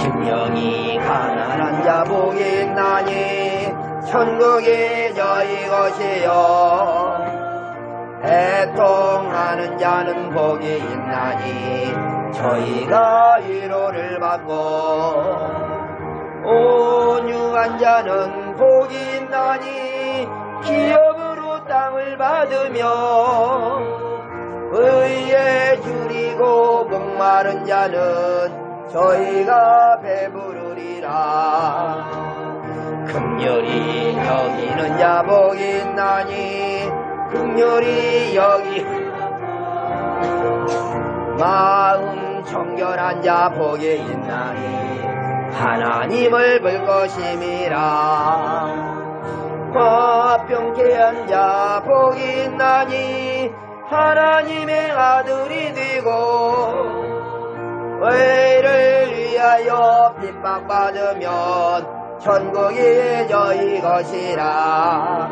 심령이 가난한 자 보겠나니 천국의 저희 것이요. 애통하는 자는 복이 있나니 저희가 위로를 받고 온유한 자는 복이 있나니 기업으로 땅을 받으며 의에 줄이고 목마른 자는 저희가 배부르리라. 금열이 여기는 자 복이 있나니 금열이 여기. 마음 청결한 자 복이 있나니 하나님을 볼 것임이라. 화평케한 자 복이 있나니 하나님의 아들이 되고 의를 위하여 핍박받으면 천국이 저희 것이라.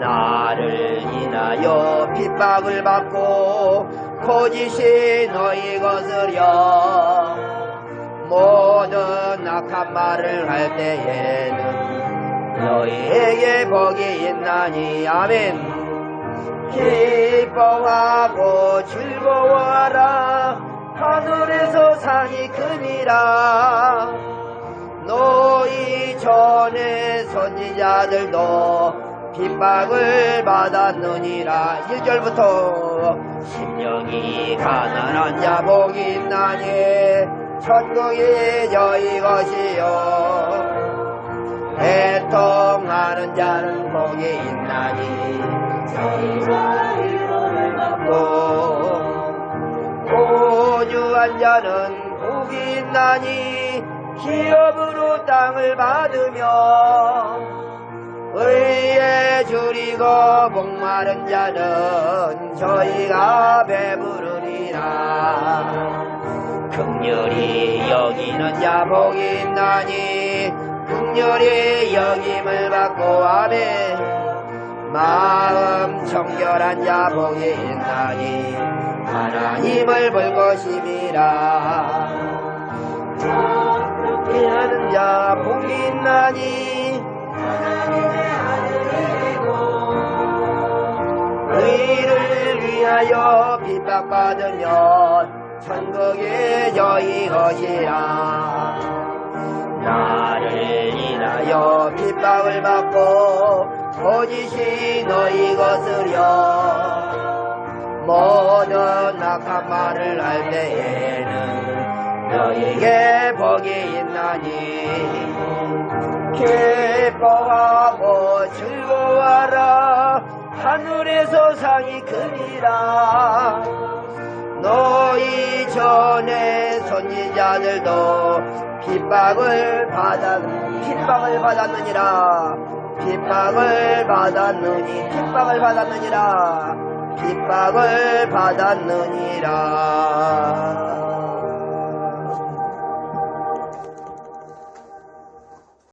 나를 인하여 핍박을 받고 거짓이 너희 것으려. 모든 악한 말을 할 때에는 너희에게 복이 있나니 아멘. 기뻐하고 즐거워하라. 하늘에서 상이 크니라. 너희 전에 선지자들도 핍박을 받았느니라. 1절부터. 심령이 가난한 자 복이 있나니 천국이 저희 것이요. 애통하는 자는 복이 있나니. 저희가 위로를 받고 한 자는 복이 있나니 기업으로 땅을 받으며 의에 줄이고 목마른 자는 저희가 배부르리라. 극렬히 여기는 자 복이 있나니 극렬히 여김을 받고 아멘. 마음 청결한 자 복이 있나니 하나님을 볼 것임이라. 그렇게 하는 자 복이 있나니 하나님의 아들이고 의를 위하여 핍박받으면 천국이 저희 것이라. 나를 인하여 핍박을 받고 거짓이 너희 것으려 모든 악한 말을 할 때에는 너에게 복이 있나니. 기뻐하고 즐거워하라. 하늘에서 상이 크니라. 너희 전에 선지자들도 핍박을 받았 받았느니라. 핍박을 받았느니 핍박을 받았느니라 핍박을 받았느니라